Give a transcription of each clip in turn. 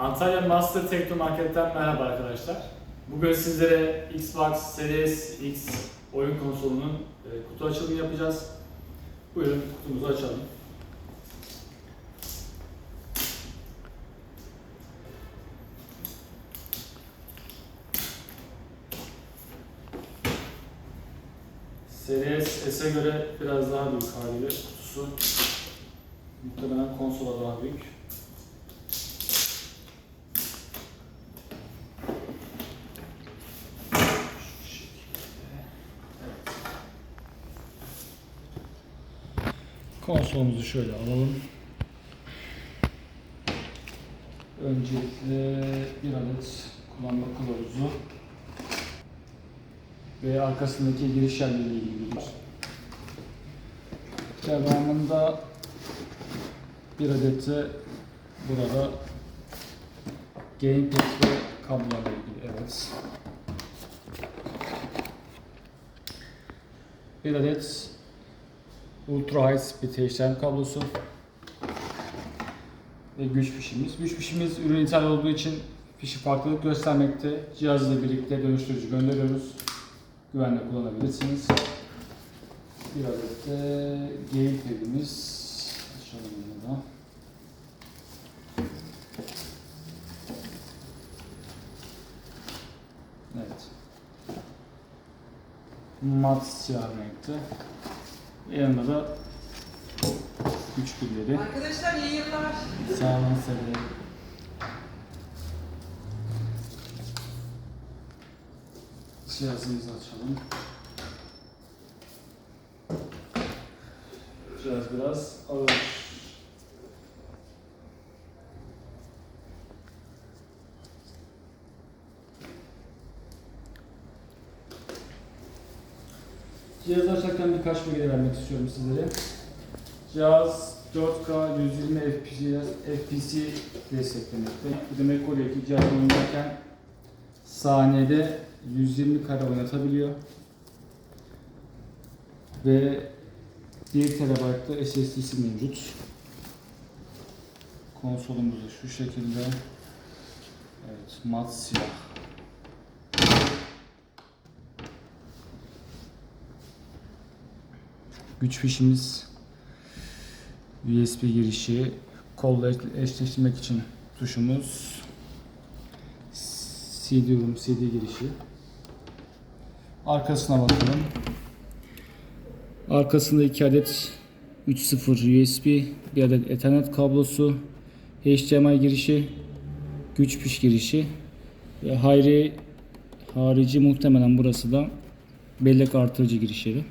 Antalya Master Tekno Market'ten merhaba arkadaşlar. Bugün sizlere Xbox Series X oyun konsolunun e, kutu açılımı yapacağız. Buyurun kutumuzu açalım. Series S'e göre biraz daha büyük haliyle kutusu muhtemelen konsola daha büyük. Konsolumuzu şöyle alalım. Öncelikle bir adet kullanma kılavuzu ve arkasındaki giriş yerleriyle ilgili Devamında bir adet de burada gamepad ve kablolarla ilgili evet. Bir adet Ultra High Speed HDMI kablosu ve güç fişimiz. Güç fişimiz ürün ithal olduğu için fişi farklılık göstermekte. Cihazla birlikte dönüştürücü gönderiyoruz. Güvenle kullanabilirsiniz. Bir adet de gamepad'imiz. Açalım bunu da. Evet. Mat siyah renkte. Yanında da güç pilleri. Arkadaşlar iyi yıllar. Sağ olun sevgiler. Cihazımızı açalım. Cihaz biraz ağır. Cihazı açarken birkaç bilgi vermek istiyorum sizlere. Cihaz 4K 120 FPS, FPS desteklemekte. Bu demek oluyor ki cihaz oynarken saniyede 120 kare oynatabiliyor. Ve 1 TB'da SSD'si mevcut. Konsolumuz şu şekilde. Evet, mat siyah. Güç fişimiz USB girişi, kolla eşleştirmek için tuşumuz, CD-ROM CD girişi. Arkasına bakalım. Arkasında iki adet 3.0 USB, bir adet Ethernet kablosu, HDMI girişi, güç piş girişi ve hayri harici muhtemelen burası da bellek artırıcı girişleri.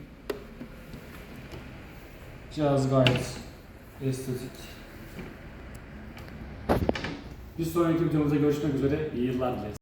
Cihaz gayet estetik. Bir sonraki videomuzda görüşmek üzere. İyi yıllar dileriz.